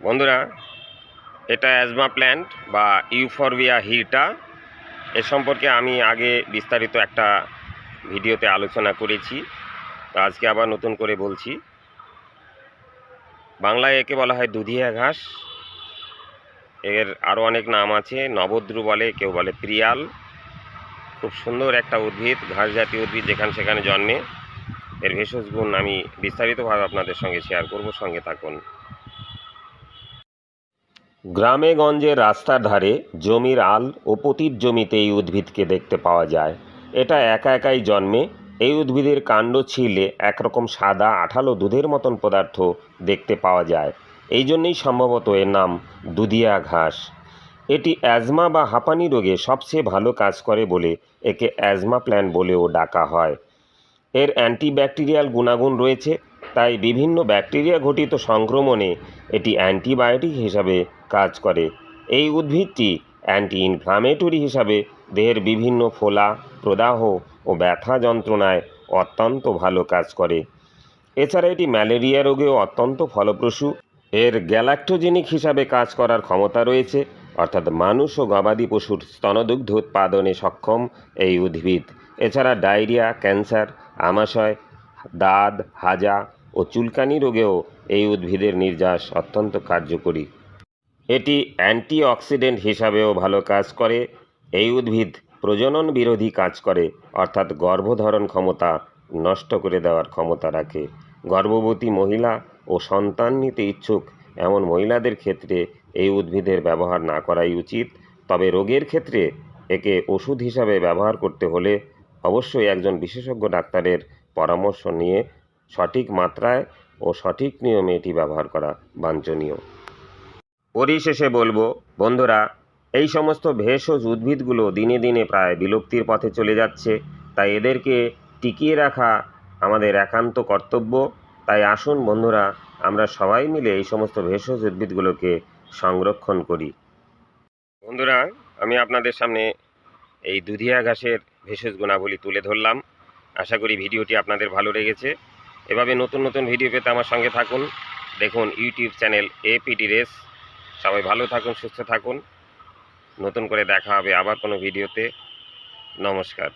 বন্ধুরা, এটা asthma plant বা ইউফরবিয়া হিটা এ সম্পর্কে আমি আগে বিস্তারিত একটা ভিডিওতে আলোচনা করেছি, তো আজকে আবার নতুন করে বলছি। বাংলায় একে বলা হয় দুধিয়া ঘাস। এর আরও অনেক নাম আছে, নবদ্রু বলে, কেউ বলে প্রিয়াল খুব সুন্দর একটা উদ্ভিদ ঘাস জাতীয় উদ্ভিদ যেখানে সেখানে জন্মে। এর ভেষজ গুণ আমি বিস্তারিতভাবে আপনাদের সঙ্গে শেয়ার করব, সঙ্গে থাকুন। গ্রামে গঞ্জে রাস্তার ধারে জমির আল ও পতির জমিতে এই উদ্ভিদকে দেখতে পাওয়া যায়। এটা একা একাই জন্মে। এই উদ্ভিদের কাণ্ড ছিলে একরকম সাদা আঠালো দুধের মতন পদার্থ দেখতে পাওয়া যায়। এই জন্যেই সম্ভবত এর নাম দুধিয়া ঘাস। এটি অ্যাজমা বা হাঁপানি রোগে সবচেয়ে ভালো কাজ করে বলে একে অ্যাজমা প্ল্যান্ট বলেও ডাকা হয়। এর অ্যান্টিব্যাকটেরিয়াল গুণাগুণ রয়েছে। তাই বিভিন্ন ব্যাকটেরিয়া ঘটিত সংক্রমণে এটি অ্যান্টিবায়োটিক হিসাবে কাজ করে। এই উদ্ভিদটি অ্যান্টি ইনফ্লামেটরি হিসাবে দেহের বিভিন্ন ফোলা, প্রদাহ ও ব্যথা যন্ত্রণায় অত্যন্ত ভালো কাজ করে। এছাড়া এটি ম্যালেরিয়া রোগেও অত্যন্ত ফলপ্রসূ। এর গ্যালাক্টোজেনিক হিসাবে কাজ করার ক্ষমতা রয়েছে, অর্থাৎ মানুষ ও গবাদি পশুর স্তনদুগ্ধ উৎপাদনে সক্ষম এই উদ্ভিদ। এছাড়া ডায়রিয়া, ক্যান্সার, আমাশয়, দাঁত, হাজা ও চুলকানি রোগেও এই উদ্ভিদের নির্যাস অত্যন্ত কার্যকরী। এটি অ্যান্টিঅক্সিডেন্ট হিসাবেও ভালো কাজ করে। এই উদ্ভিদ প্রজনন বিরোধী কাজ করে, অর্থাৎ গর্ভধারণ ক্ষমতা নষ্ট করে দেওয়ার ক্ষমতা রাখে। গর্ভবতী মহিলা ও সন্তান নিতে ইচ্ছুক এমন মহিলাদের ক্ষেত্রে এই উদ্ভিদের ব্যবহার না করাই উচিত। তবে রোগের ক্ষেত্রে একে ওষুধ হিসাবে ব্যবহার করতে হলে অবশ্যই একজন বিশেষজ্ঞ ডাক্তারের পরামর্শ নিয়ে সঠিক মাত্রায় ও সঠিক নিয়মে এটি ব্যবহার করা বাঞ্ছনীয়। পরিশেষে বলব, বন্ধুরা, এই সমস্ত ভেষজ উদ্ভিদগুলো দিনে দিনে প্রায় বিলুপ্তির পথে চলে যাচ্ছে। তাই এদেরকে টিকিয়ে রাখা আমাদের একান্ত কর্তব্য। তাই আসুন, বন্ধুরা, আমরা সবাই মিলে এই সমস্ত ভেষজ উদ্ভিদগুলোকে সংরক্ষণ করি। বন্ধুরা, আমি আপনাদের সামনে এই দুধিয়া ঘাসের ভেষজ গুণাবলী তুলে ধরলাম। আশা করি ভিডিওটি আপনাদের ভালো লেগেছে। এভাবে নতুন নতুন ভিডিও পেতে আমার সঙ্গে থাকুন। দেখুন ইউটিউব চ্যানেল এপিটি রেস সবাই ভালো থাকুন, সুস্থ থাকুন। নতুন করে দেখা হবে আবার কোনো ভিডিওতে নমস্কার।